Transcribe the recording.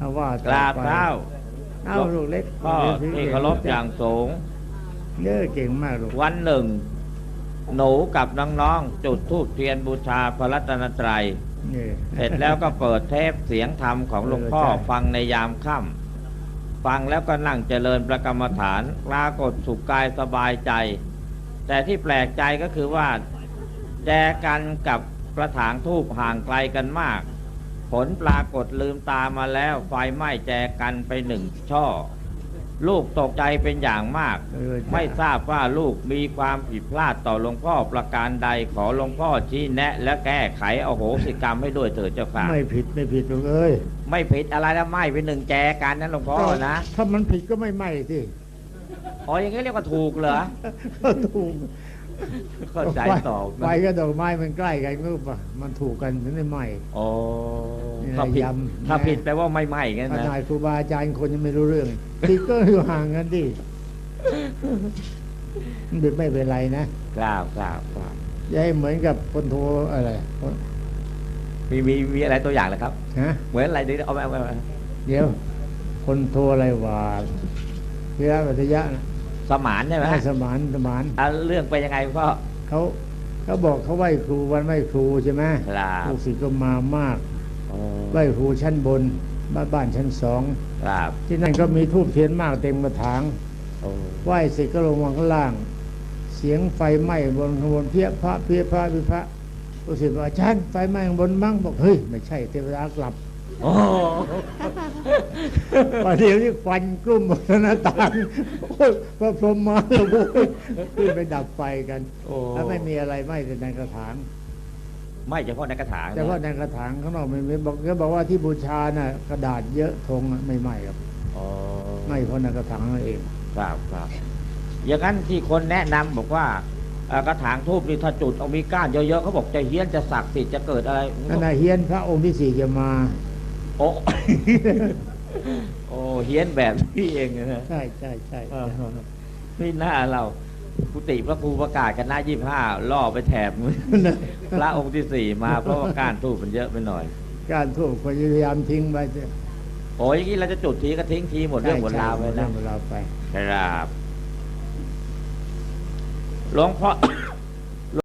เอาว่าต่กราบไปเท้าเอาลูกเล็กพ่อที่เคารพอย่างสูงเยอะเก่งมากลูกวันหนึ่ง หนูกับน้องๆจุดธูปเทียนบูชาพระรัตนตรัยนี่เสร็จแล้วก็เปิดเทปเสียงธรรมของหลวงพ่อเออใช่ฟังในยามค่ำฟังแล้วก็นั่งเจริญประกรรมฐานปรากฏสุขกายสบายใจ แต่ที่แปลกใจก็คือว่าแจกันกับกระถางทูบห่างไกลกันมาก ผลปรากฏลืมตามาแล้ว ไฟไหม้แจกันไปหนึ่งช่อ ลูกตกใจเป็นอย่างมากเออจ้ะไม่ทราบว่าลูกมีความผิดพลาดต่อหลวงพ่อประการใดขอหลวงพ่อชี้แนะ และแก้ไขอโหสิกรรมให้ด้วยเถิดเจ้าค่ะไม่ผิดไม่ผิดลูกเอ้ยไม่ผิดอะไรแล้วไม่เป็นหนึ่งแจกันนะหลวงพ่อนะถ้ามันผิดก็ไม่ไหม้สิอ๋ออย่างนี้เรียกว่าถูกเหรอก็ถูก เข้าใจตอบไฟกับดอกไม้มันใกล้กันก็ปะมันถูกกันถึงได้ไหม้อ๋อนี่ถ้าผิดยำถ้าผิดแปลว่าไม่ไหม้กันขนะนาดครูบาอาจารย์คนยังไม่รู้เรื่องผิดก็อยู่ห่างกันดิมันไม่เป็นไรนะกราบกราบกราบอย่าให้เหมือนกับคนโทรอะไรมีมีมีอะไรตัวอย่างเหรอครับฮะเหมือนอะไรดีเอาไปเอาไปเอาไปเดี๋ยว คนโทรอะไรวาเวลาปัทยะนะ สมานใช่ไหมให้สมานสมานอะเรื่องไปยังไงพ่อเขาเขาบอกเขาไหว้ครูวันไหว้ครูใช่ไหมครับลูกศิษย์ก็มามากอ๋อไหว้ครูชั้นบนบ้านบ้านชั้นสองครับที่นั่นก็มีทูบเทียนมากเต็มกระถางโอ้ไหว้เสร็จก็ลงมาข้างล่าง เสียงไฟไหม้บนข้างบนเพี้ยพระเพี้ยพระพิพระลูกศิษย์บอกอาจารย์ไฟไหม้ข้างบนมั้งบอกเฮ้ยไม่ใช่เทวดากลับโอ้ ประเดี๋ยวนี้ควันกลุ่มหมดหน้าต่างโอ้ยพระพรหมมาแล้วโว้ยขึ้นไปดับไฟกันโอ้แล้วไม่มีอะไรไหม้แต่ในกระถางไม่เฉพาะในกระถางนะแต่ว่าในกระถางข้างนอกไม่มีบอกก็บอกว่าที่บูชาน่ะกระดาษเยอะธงอะไม่ไหม้ครับอ๋อไหม้เพราะในกระถางนั่นเองครับครับอย่างนั้นที่คนแนะนำบอกว่าเอ่อกระถางทูบนี่ถ้าจุดเอามีก้านเยอะๆเขาบอกจะเฮี้ยนจะศักดิ์สิทธิ์จะเกิดอะไรนั่นน่ะเฮียนพระองค์ที่สี่จะมา โอ้โอ้เฮี้ยนแบบนี้เองนะใช่ใช่ใช่เออนี่หน้าเรากุฏิพระครูประกาศกันหน้ายี่ห้าล่อไปแถบพระองค์ที่สี่มาเพราะว่าก้านทูบมันเยอะไปหน่อย การทูบคนพยายามทิ้งไปโอ้ยอย่างนี้เราจะจุดทีก็ทิ้งทีหมดเรื่องหมดราวไปเรื่นะองหมดราวไปครับหลวงพ่อ